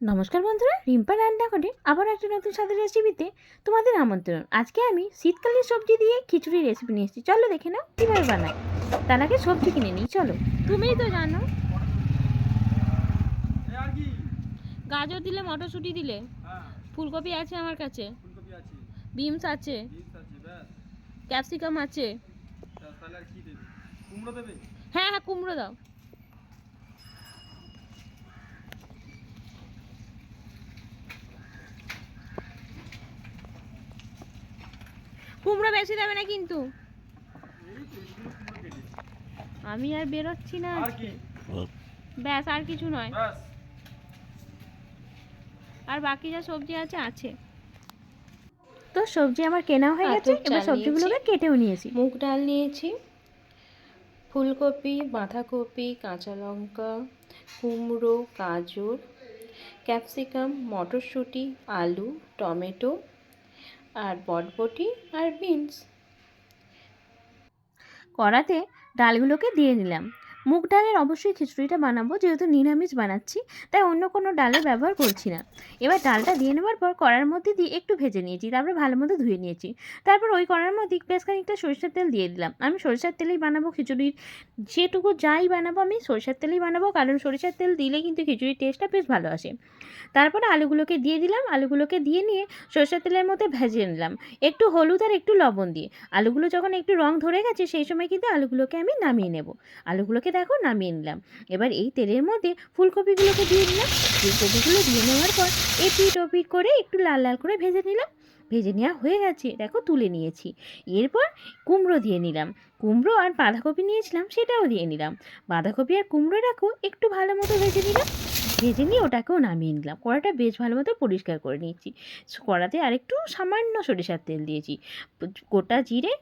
নমস্কার বন্ধুরা রিম্পা রান্না করে আবার একটা নতুন স্বাদের রেসিপিতে তোমাদের আমন্ত্রণ। আজকে আমি শীতকালীন সবজি দিয়ে খিচুড়ি রেসিপি নিয়ে এসেছি। চলো দেখে নাও কীভাবে বানাই। তার আগে সবজি কিনে নিই চলো। তুমিই তো জানো। গাজর দিলে মটরশুঁটি দিলে হ্যাঁ। ফুলকপি আছে আমার কাছে। ফুলকপি আছে। ক্যাপসিকাম আছে। হ্যাঁ হ্যাঁ কুমড়ো দাও। কুমড়ো বেশি দেবে না কিন্তু। আমি আর বেরোচ্ছি না ব্যাস আর কিছু নয়। আর বাকি যা সবজি আছে আছে। তো সবজি আমার কেনা হয়ে গেছে এবার সবজিগুলোকে কেটেও নিয়েছি। মুগ ডাল নিয়েছি ফুলকপি বাঁধাকপি কাঁচা লঙ্কা কুমড়ো গাজর ক্যাপসিকাম মটরশুঁটি আলু টমেটো আর বটবটি আর বিনস। কড়াতে ডালগুলোকে দিয়ে নিলাম। মুগ ডালের অবশ্যই খিচুড়িটা বানাবো, যেহেতু নিরামিষ বানাচ্ছি, তাই অন্য কোনো ডালের ব্যবহার করছি না। এবার ডালটা দিয়ে নেওয়ার পর কড়ার মধ্যে দিয়ে একটু ভেজে নিয়েছি, তারপরে ভালো মতো ধুয়ে নিয়েছি। তারপর ওই কড়ার মধ্যে বেশ খানিকটা সরিষার তেল দিয়ে দিলাম। আমি সরিষার তেলেই বানাবো খিচুড়ির যেটুকু যাই বানাবো আমি, সরিষার তেলেই বানাবো, কারণ সরিষার তেল দিলে কিন্তু খিচুড়ির টেস্টটা বেশ ভালো আসে। তারপরে আলুগুলোকে দিয়ে দিলাম, আলুগুলোকে দিয়ে নিয়ে সরষের তেলের মধ্যে ভেজে নিলাম। একটু হলুদ আর একটু লবণ দিয়ে। আলুগুলো যখন একটু রং ধরে গেছে, সেই সময় কিন্তু আলুগুলোকে আমি নামিয়ে নেব। আলুগুলোকে দেখো নামিয়ে নিলাম। এবার এই তেলের মধ্যে ফুলকপিগুলোকে দিয়ে নিলাম ফুলকপিগুলো দিয়ে নেওয়ার পর এপিট ওপিট করে একটু লাল লাল করে ভেজে নিলাম। ভেজে নেওয়া হয়ে গেছে, দেখো তুলে নিয়েছি। এরপর কুমড়ো দিয়ে নিলাম। কুমড়ো আর বাঁধাকপি নিয়েছিলাম, সেটাও দিয়ে নিলাম। বাঁধাকপি আর কুমড়োটাকেও একটু ভালো মতো ভেজে নিলাম। ভেজে নিয়ে ওটাকেও নামিয়ে নিলাম। কড়াটা বেশ ভালো মতো পরিষ্কার করে নিয়েছি। কড়াতে আরেকটু সামান্য সরিষার তেল দিয়েছি। গোটা জিরে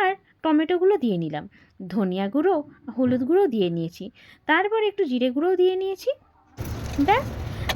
আর টমেটোগুলো দিয়ে নিলাম। ধনিয়া গুঁড়ো, হলুদ গুঁড়ো দিয়ে নিয়েছি। তারপর একটু জিরে গুঁড়ো দিয়ে নিয়েছি। ব্যাস।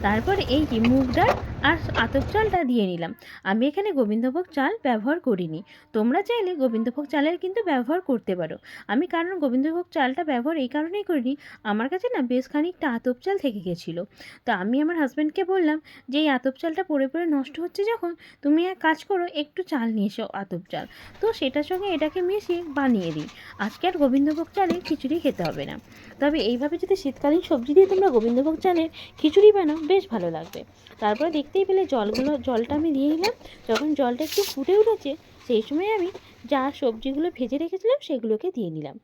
তারপর এই মুগ ডাল আর আতপ চালটা দিয়ে নিলাম। আমি এখানে গোবিন্দভোগ চাল ব্যবহার করিনি। তোমরা চাইলে গোবিন্দভোগ চালের কিন্তু ব্যবহার করতে পারো। আমি কারণ গোবিন্দভোগ চালটা ব্যবহার এই কারণেই করিনি, আমার কাছে না বেশ খানিকটা আতপ চাল থেকে গেছিল। তো আমি আমার হাজব্যান্ডকে বললাম যে, এই আতপ চালটা পড়ে পড়ে নষ্ট হচ্ছে যখন, তুমি এক কাজ করো, একটু চাল নিয়ে এসো আতপ চাল। তো সেটার সঙ্গে এটাকে মিশিয়ে বানিয়ে দিই। আজকে আর গোবিন্দভোগ চালে খিচুড়ি খেতে হবে না। তবে এইভাবে যদি শীতকালীন সবজি দিয়ে তোমরা গোবিন্দভোগ চালের খিচুড়ি বানাও, বেশ ভালো লাগবে। তারপরে দেখতেই পেলে জলগুলো, জলটা আমি দিয়ে দিলাম। যখন জলটা একটু ফুটে উঠেছে, সেই সময় আমি যা সবজিগুলো ভেজে রেখেছিলাম, সেগুলোকে দিয়ে নিলাম।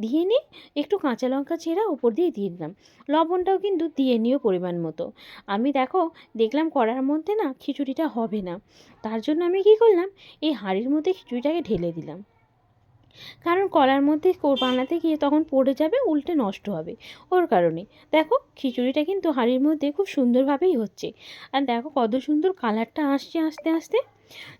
দিয়ে নিয়ে একটু কাঁচা লঙ্কা ছেঁড়া উপর দিয়ে দিয়ে দিলাম। লবণটাও কিন্তু দিয়ে নিও পরিমাণ মতো। আমি দেখো, দেখলাম কড়ার মধ্যে না খিচুড়িটা হবে না। তার জন্য আমি কী করলাম, এই হাঁড়ির মধ্যে খিচুড়িটাকে ঢেলে দিলাম। কারণ কলার মধ্যে বানাতে গিয়ে তখন পড়ে যাবে, উল্টে নষ্ট হবে। ওর কারণে। দেখো, খিচুড়িটা কিন্তু হাঁড়ির মধ্যে খুব সুন্দরভাবেই হচ্ছে। আর দেখো কত সুন্দর কালারটা আসছে, আস্তে আস্তে।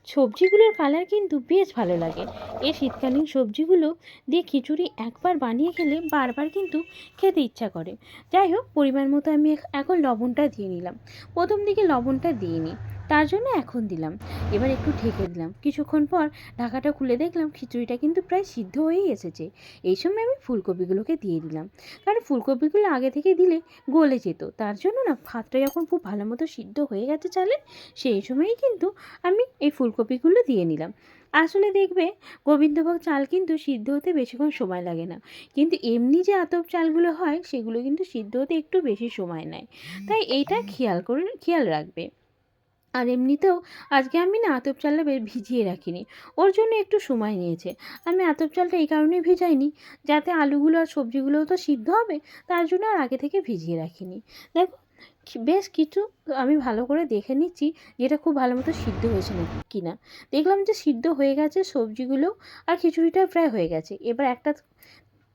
সবজিগুলোর কালার কিন্তু বেশ ভালো লাগে। এই শীতকালীন সবজিগুলো দিয়ে খিচুড়ি একবার বানিয়ে খেলে বারবার কিন্তু খেতে ইচ্ছা করে। যাই হোক, পরিমাণ মতো আমি এখন লবণটা দিয়ে নিলাম। প্রথম দিকে লবণটা দিইনি তার জন্য এখন দিলাম। এবার একটু ঢেকে দিলাম। কিছুক্ষণ পর ঢাকাটা খুলে দেখলাম খিচুড়িটা কিন্তু প্রায় সিদ্ধ হয়েই এসেছে। এই সময় আমি ফুলকপিগুলোকে দিয়ে দিলাম। কারণ ফুলকপিগুলো আগে থেকে দিলে গলে যেত। তার জন্য না ভাতটা যখন খুব ভালো মতো সিদ্ধ হয়ে গেছে চালের, সেই সময়ই কিন্তু আমি এই ফুলকপিগুলো দিয়ে নিলাম। আসলে দেখবে গোবিন্দভোগ চাল কিন্তু সিদ্ধ হতে বেশিক্ষণ সময় লাগে না। কিন্তু এমনি যে আতপ চালগুলো হয়, সেগুলো কিন্তু সিদ্ধ হতে একটু বেশি সময় নেয়। তাই এইটা খেয়াল করে খেয়াল রাখবে। আর এমনিতেও আজকে আমি না আতপ চালটা বেশ ভিজিয়ে রাখিনি। ওর জন্য একটু সময় নিয়েছে। আমি আতপ চালটা এই কারণেই ভিজাইনি, যাতে আলুগুলো আর সবজিগুলোও তো সিদ্ধ হবে, তার জন্য আর আগে থেকে ভিজিয়ে রাখিনি। দেখো বেশ কিছু আমি ভালো করে দেখে নিচ্ছি যেটা খুব ভালো মতো সিদ্ধ হয়েছে না কি না দেখলাম যে সিদ্ধ হয়ে গেছে সবজিগুলো, আর খিচুড়িটা প্রায় হয়ে গেছে। এবার একটা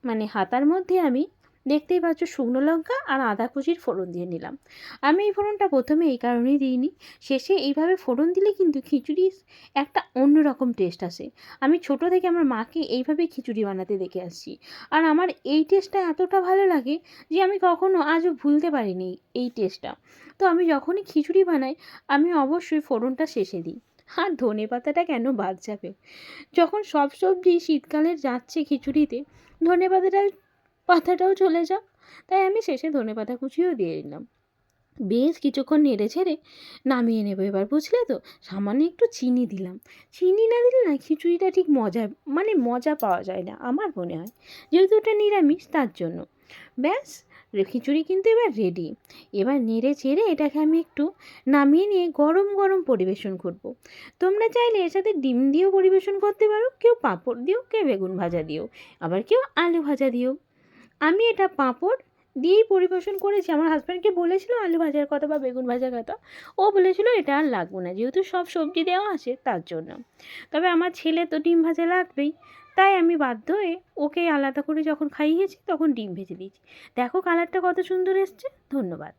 মানে হাতার মধ্যে আমি দেখতেই পাচ্ছ শুকনো লঙ্কা আর আদা কুচির ফোড়ন দিয়ে নিলাম। আমি এই ফোড়নটা প্রথমে এই কারণেই দিইনি। শেষে এইভাবে ফোড়ন দিলে কিন্তু খিচুড়ি একটা অন্যরকম টেস্ট আসে। আমি ছোট থেকে আমার মাকে এইভাবেই খিচুড়ি বানাতে দেখে আসছি। আর আমার এই টেস্টটা এতটা ভালো লাগে যে আমি কখনো আজও ভুলতে পারিনি এই টেস্টটা তো আমি যখনই খিচুড়ি বানাই, আমি অবশ্যই ফোড়নটা শেষে দিই। আর ধনে পাতাটা কেন বাদ যাবে? যখন সব সবজি শীতকালে যাচ্ছে খিচুড়িতে, ধনে পাতাটা পাতাটাও চলে যাক। তাই আমি শেষে ধনে পাতা কুচিও দিয়ে দিলাম বেশ কিছুক্ষণ নেড়ে ছেড়ে নামিয়ে নেব এবার, বুঝলে তো? সামান্য একটু চিনি দিলাম। চিনি না দিলে না খিচুড়িটা ঠিক মজা মানে মজা পাওয়া যায় না, আমার মনে হয়। যেহেতু ওটা নিরামিষ, তার জন্য। ব্যাস খিচুড়ি কিন্তু এবার রেডি এবার নেড়ে চেড়ে এটাকে আমি একটু নামিয়ে নিয়ে গরম গরম পরিবেশন করব। তোমরা চাইলে এর সাথে ডিম দিয়েও পরিবেশন করতে পারো, কেউ পাঁপড় দিও কেউ বেগুন ভাজা দিও আবার কেউ আলু ভাজা দিও আমি এটা পাঁপড় দিয়েই পরিবেশন করেছি। আমার হাজব্যান্ডকে বলেছিল আলু ভাজার কথা বা বেগুন ভাজার কথা। ও বলেছিল এটা আর লাগবে না, যেহেতু সব সবজি দেওয়া আছে তার জন্য। তবে আমার ছেলে তো ডিম ভাজা লাগবেই। তাই আমি বাধ্য হয়ে ওকে আলাদা করে যখন খাইয়েছি তখন ডিম ভেজে দিয়েছি। দেখো কালারটা কত সুন্দর এসছে। ধন্যবাদ।